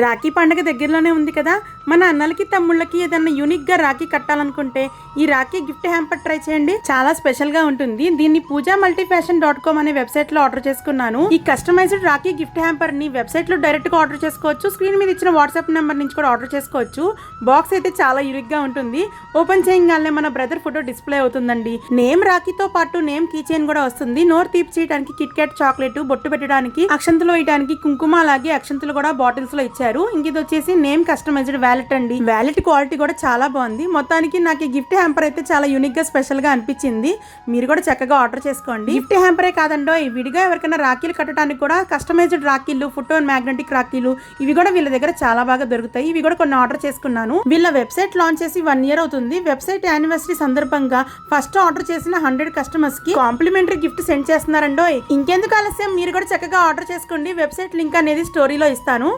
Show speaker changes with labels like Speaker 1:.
Speaker 1: రాఖీ పండగ దగ్గరలోనే ఉంది కదా? మన అన్నలకి తమ్ముళ్ళకి ఏదైనా యూనిక్గా రాఖీ కట్టాలనుకుంటే ఈ రాఖీ గిఫ్ట్ హ్యాంపర్ ట్రై చేయండి. చాలా స్పెషల్గా ఉంటుంది. దీన్ని Pooja multi fashion dot com అనే వెబ్సైట్లో ఆర్డర్ చేసుకున్నాను. ఈ కస్టమైజ్డ్ రాఖీ గిఫ్ట్ హ్యాంపర్ని వెబ్సైట్లో డైరెక్ట్గా ఆర్డర్ చేసుకోవచ్చు. స్క్రీన్ మీద ఇచ్చిన వాట్సాప్ నెంబర్ నుంచి కూడా ఆర్డర్ చేసుకోవచ్చు. బాక్స్ అయితే చాలా యూనిక్గా ఉంటుంది. ఓపెన్ చేయగానే మన బ్రదర్ ఫోటో డిస్ప్లే అవుతుందండి. నేమ్ రాఖీతో పాటు నేమ్ కీ చైన్ కూడా వస్తుంది. నోరు తీపి చేయడానికి కిట్ క్యాట్ చాక్లెట్ బొట్టు పెట్టడానికి అక్షంతలు వేయడానికి కుంకుమ అలాగే అక్షంతలు కూడా బాటిల్స్లో ఇచ్చారు. ఇంక ఇది వచ్చేసి నేమ్ కస్టమైజ్డ్ వ్యాలెట్ అండి. వ్యాలెట్ క్వాలిటీ కూడా చాలా బాగుంది. మొత్తానికి నాకు ఈ గిఫ్ట్ హ్యాంపర్ అయితే చాలా యూనిక్గా స్పెషల్గా అనిపించింది. మీరు కూడా చక్కగా ఆర్డర్ చేసుకోండి. గిఫ్ట్ హ్యాంపరే కాదండో ఈ విడిగా ఎవరికైనా రాఖీలు కట్టడానికి కూడా కస్టమైజ్డ్ రాఖీలు ఫోటో అండ్ మ్యాగ్నెటిక్ రాఖీలు ఇవి కూడా వీళ్ళ దగ్గర చాలా బాగా దొరుకుతాయి. ఇవి కూడా కొన్ని ఆర్డర్ చేసుకున్నాను. వీళ్ళ వెబ్సైట్ లాంచ్ చేసి వన్ ఇయర్ అవుతుంది. వెబ్సైట్ యానివర్సరీ సందర్భంగా ఫస్ట్ ఆర్డర్ చేసిన హండ్రెడ్ కస్టమర్స్కి కాంప్లిమెంటరీ గిఫ్ట్ సెండ్ చేస్తున్నారండో ఇంకెందుకు ఆలస్యం? మీరు కూడా చక్కగా ఆర్డర్ చేసుకోండి. వెబ్సైట్ లింక్ అనేది స్టోరీలో ఇస్తాను.